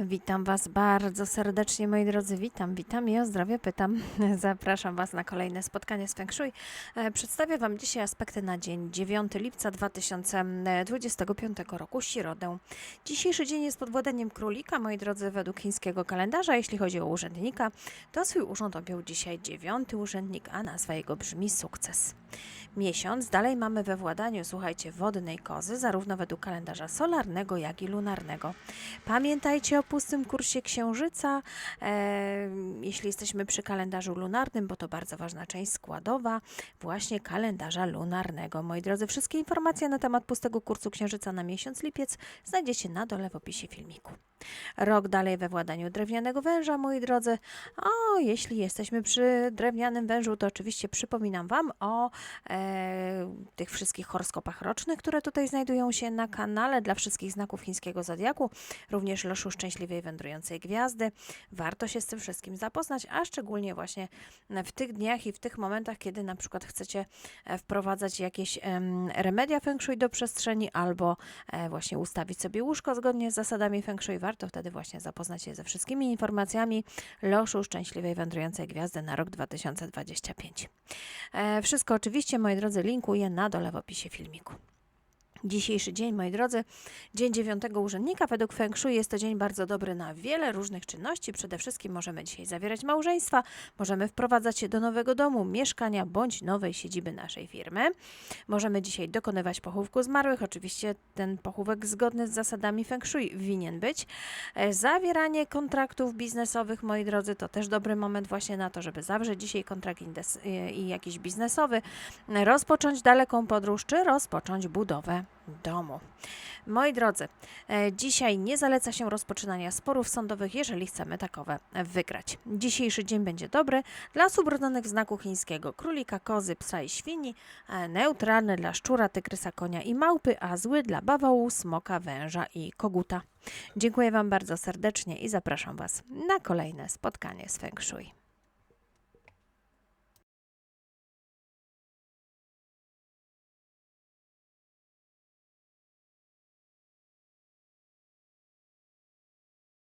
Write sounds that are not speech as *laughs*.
Witam Was bardzo serdecznie, moi drodzy. Witam, witam i o zdrowie pytam. *laughs* Zapraszam Was na kolejne spotkanie z Feng Shui. E, Przedstawię Wam dzisiaj aspekty na dzień 9 lipca 2025 roku, środę. Dzisiejszy dzień jest pod władaniem królika, moi drodzy, według chińskiego kalendarza. Jeśli chodzi o urzędnika, to swój urząd objął dzisiaj dziewiąty urzędnik, a nazwa jego brzmi sukces. Miesiąc dalej mamy we władaniu, słuchajcie, wodnej kozy, zarówno według kalendarza solarnego, jak i lunarnego. Pamiętajcie o pustym kursie księżyca, e, jeśli jesteśmy przy kalendarzu lunarnym, bo to bardzo ważna część składowa właśnie kalendarza lunarnego. Moi drodzy, wszystkie informacje na temat pustego kursu księżyca na miesiąc lipiec znajdziecie na dole w opisie filmiku. Rok dalej we władaniu drewnianego węża, moi drodzy. O, jeśli jesteśmy przy drewnianym wężu, to oczywiście przypominam Wam o e, tych wszystkich horoskopach rocznych, które tutaj znajdują się na kanale dla wszystkich znaków chińskiego zodiaku również loszu szczęśliwej wędrującej gwiazdy. Warto się z tym wszystkim zapoznać, a szczególnie właśnie w tych dniach i w tych momentach, kiedy na przykład chcecie e, wprowadzać jakieś em, remedia feng shui do przestrzeni albo e, właśnie ustawić sobie łóżko zgodnie z zasadami feng shui. Warto wtedy właśnie zapoznać się ze wszystkimi informacjami loszu szczęśliwej wędrującej gwiazdy na rok 2025. E, Wszystko oczywiście, moi drodzy, linkuję na dole w opisie filmiku. Dzisiejszy dzień, moi drodzy, dzień dziewiątego urzędnika. Według Feng Shui jest to dzień bardzo dobry na wiele różnych czynności. Przede wszystkim możemy dzisiaj zawierać małżeństwa, możemy wprowadzać się do nowego domu, mieszkania bądź nowej siedziby naszej firmy. Możemy dzisiaj dokonywać pochówku zmarłych. Oczywiście ten pochówek zgodny z zasadami Feng Shui winien być. E, Zawieranie kontraktów biznesowych, moi drodzy, to też dobry moment właśnie na to, żeby zawrzeć dzisiaj kontrakt indes- i- i jakiś biznesowy, rozpocząć daleką podróż czy rozpocząć budowę domu. Moi drodzy, e, dzisiaj nie zaleca się rozpoczynania sporów sądowych, jeżeli chcemy takowe wygrać. Dzisiejszy dzień będzie dobry dla osób rodzonych w znaku chińskiego królika, kozy, psa i świni, e, neutralny dla szczura, tygrysa, konia i małpy, a zły dla bawołu, smoka, węża i koguta. Dziękuję Wam bardzo serdecznie i zapraszam Was na kolejne spotkanie z Feng Shui.